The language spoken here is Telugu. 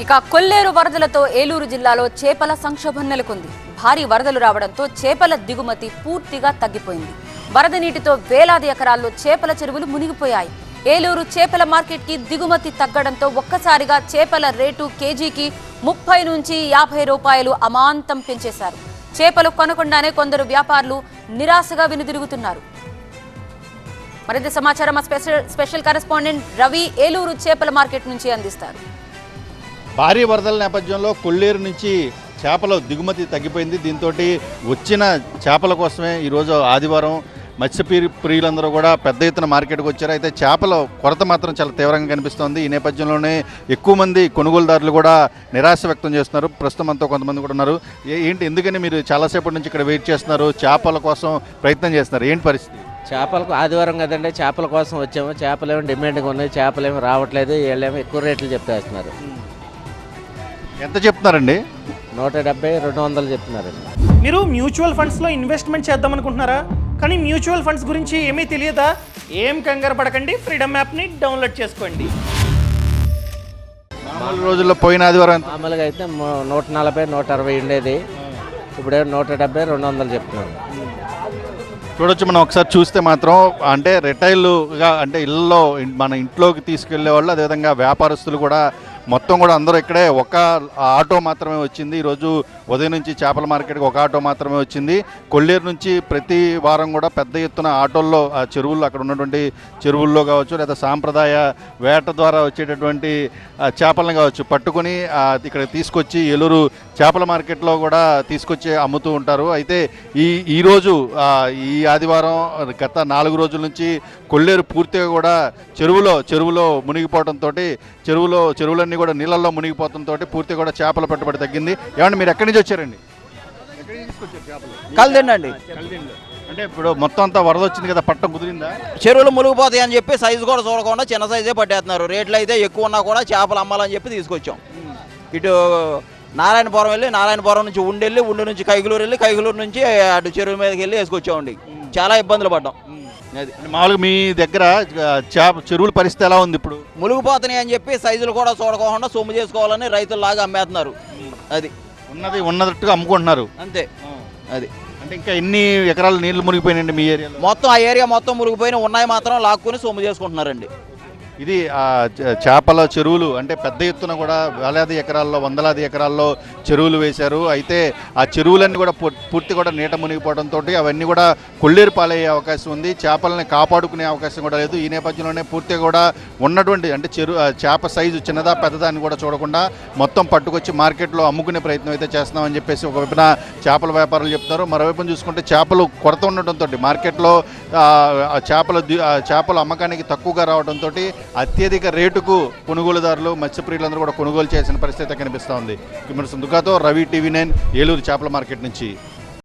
ఇక కొల్లేరు వరదలతో ఏలూరు జిల్లాలో చేపల సంక్షోభం నెలకొంది. భారీ వరదలు రావడంతో చేపల దిగుమతి పూర్తిగా తగ్గిపోయింది. వరద నీటితో వేలాది ఎకరాల్లో చేపల చెరువులు మునిగిపోయాయి. ఏలూరు చేపల మార్కెట్కి దిగుమతి తగ్గడంతో ఒక్కసారిగా చేపల రేటు కేజీకి ముప్పై నుంచి యాభై రూపాయలు అమాంతం పెంచేశారు. చేపలు కొనకుండానే కొందరు వ్యాపారులు నిరాశగా వెనుదిరుగుతున్నారు. మరింత సమాచారం మా special special correspondent Ravi Eluru చేపల మార్కెట్ నుంచి అందిస్తారు. భారీ వరదల నేపథ్యంలో కొల్లేరు నుంచి చేపల దిగుమతి తగ్గిపోయింది. దీంతో వచ్చిన చేపల కోసమే ఈరోజు ఆదివారం మత్స్య ప్రియులందరూ కూడా పెద్ద ఎత్తున మార్కెట్కి వచ్చారు. అయితే చేపల కొరత మాత్రం చాలా తీవ్రంగా కనిపిస్తోంది. ఈ నేపథ్యంలోనే ఎక్కువ మంది కొనుగోలుదారులు కూడా నిరాశ వ్యక్తం చేస్తున్నారు. ప్రస్తుతం అంతా కొంతమంది కూడా ఉన్నారు. ఏంటి ఎందుకని మీరు చాలాసేపటి నుంచి ఇక్కడ వెయిట్ చేస్తున్నారు? చేపల కోసం ప్రయత్నం చేస్తున్నారు. ఏంటి పరిస్థితి? చేపలకు ఆదివారం కదండి చేపల కోసం వచ్చాము. చేపలు ఏమో డిమాండ్గా ఉన్నాయి చేపలు ఏమో రావట్లేదు వీళ్ళేమో ఎక్కువ రేట్లు చెప్తేస్తున్నారు. ఎంత చెప్తున్నారండి? నూట డెబ్బై రెండు వందలు చెప్తున్నారండి. మీరు మ్యూచువల్ ఫండ్స్లో ఇన్వెస్ట్మెంట్ చేద్దాం అనుకుంటున్నారా కానీ మ్యూచువల్ ఫండ్స్ గురించి ఏమీ తెలియదా? ఏం కంగారు పడకండి ఫ్రీడమ్ యాప్ని డౌన్లోడ్ చేసుకోండి. మామూలు రోజుల్లో పోయిన ఆదివారం? మామూలుగా అయితే నూట నలభై నూట అరవై ఉండేది. ఇప్పుడేమో నూట డెబ్బై రెండు వందలు చెప్తున్నారు. చూడొచ్చు మనం ఒకసారి చూస్తే మాత్రం అంటే రిటైల్గా అంటే ఇళ్ళలో మన ఇంట్లోకి తీసుకెళ్ళే వాళ్ళు అదేవిధంగా వ్యాపారస్తులు కూడా మొత్తం కూడా అందరూ ఇక్కడే ఒక ఆటో మాత్రమే వచ్చింది. ఈరోజు ఉదయం నుంచి చేపల మార్కెట్కి ఒక ఆటో మాత్రమే వచ్చింది. కొల్లేరు నుంచి ప్రతి వారం కూడా పెద్ద ఎత్తున ఆటోల్లో ఆ చెరువుల్లో అక్కడ ఉన్నటువంటి చెరువుల్లో కావచ్చు లేదా సాంప్రదాయ వేట ద్వారా వచ్చేటటువంటి చేపలను కావచ్చు పట్టుకొని ఇక్కడ తీసుకొచ్చి ఏలూరు చేపల మార్కెట్లో కూడా తీసుకొచ్చి అమ్ముతూ ఉంటారు. అయితే ఈ ఈరోజు ఈ ఆదివారం గత నాలుగు రోజుల నుంచి కొల్లేరు పూర్తిగా కూడా చెరువులో చెరువులో మునిగిపోవడంతో చెరువులో చెరువులన్నీ కూడా నీళ్ళల్లో మునిగిపోవడంతో పూర్తిగా కూడా చేపల పెట్టుబడి తగ్గింది. ఏమంటే మీరు ఎక్కడి నుంచి వచ్చారండి? కలిదండి. అంటే ఇప్పుడు మొత్తం అంతా వరద వచ్చింది కదా పట్టం కుదిరిందా? చెరువులు మునిగిపోతాయి అని చెప్పి సైజు కూడా చూడకుండా చిన్న సైజే పట్టేస్తున్నారు. రేట్లు అయితే ఎక్కువ ఉన్నా కూడా చేపలు అమ్మాలని చెప్పి తీసుకొచ్చాం. ఇటు నారాయణపురం వెళ్ళి నారాయణపురం నుంచి ఉండెళ్ళి ఉండి నుంచి కైగులూరు వెళ్ళి కైగులూరు నుంచి అటు చెరువు మీదకి వెళ్ళి వేసుకొచ్చామండి. చాలా ఇబ్బందులు పడ్డాం. అది. మామూలుగా మీ దగ్గర చేప చెరువుల పరిస్థితి ఎలా ఉంది ఇప్పుడు? మునిగిపోతున్నాయి అని చెప్పి సైజులు కూడా చూడకుండా సొమ్ము చేసుకోవాలని రైతుల్లాగా అమ్మేస్తున్నారు. అది. ఉన్నది ఉన్నట్టుగా అమ్ముకుంటున్నారు. అంతే. అది. అంటే ఇంకా ఎన్ని ఎకరాలు నీళ్ళు మునిగిపోయినాయండి మీ ఏరియాలో? మొత్తం ఆ ఏరియా మొత్తం మునిగిపోయిన ఉన్నాయి మాత్రం లాక్కుని సొమ్ము చేసుకుంటున్నారండి. ఇది ఆ చేపల చెరువులు అంటే పెద్ద ఎత్తున కూడా వేలాది ఎకరాల్లో వందలాది ఎకరాల్లో చెరువులు వేశారు. అయితే ఆ చెరువులన్నీ కూడా పూర్తి కూడా నీట మునిగిపోవడంతో అవన్నీ కూడా కొల్లేరు పాలయ్యే అవకాశం ఉంది. చేపలని కాపాడుకునే అవకాశం కూడా లేదు. ఈ నేపథ్యంలోనే పూర్తిగా కూడా ఉన్నటువంటి అంటే చెరు చేప సైజు చిన్నదా పెద్దదా అని కూడా చూడకుండా మొత్తం పట్టుకొచ్చి మార్కెట్లో అమ్ముకునే ప్రయత్నం అయితే చేస్తున్నామని చెప్పేసి ఒక వైపున చేపల వ్యాపారులు చెప్తారు. మరోవైపున చూసుకుంటే చేపలు కొరత ఉండటంతో మార్కెట్లో ఆ, చేపల ఆ చేపల అమ్మకానికి తక్కువగా రావడంతో అత్యధిక రేటుకు కొనుగోలుదారులు మత్స్యప్రియులందరూ కూడా కొనుగోలు చేసిన పరిస్థితి కనిపిస్తోంది కెమెరా సుందుకాతో రవి టీవీ నైన్ ఏలూరు చేపల మార్కెట్ నుంచి.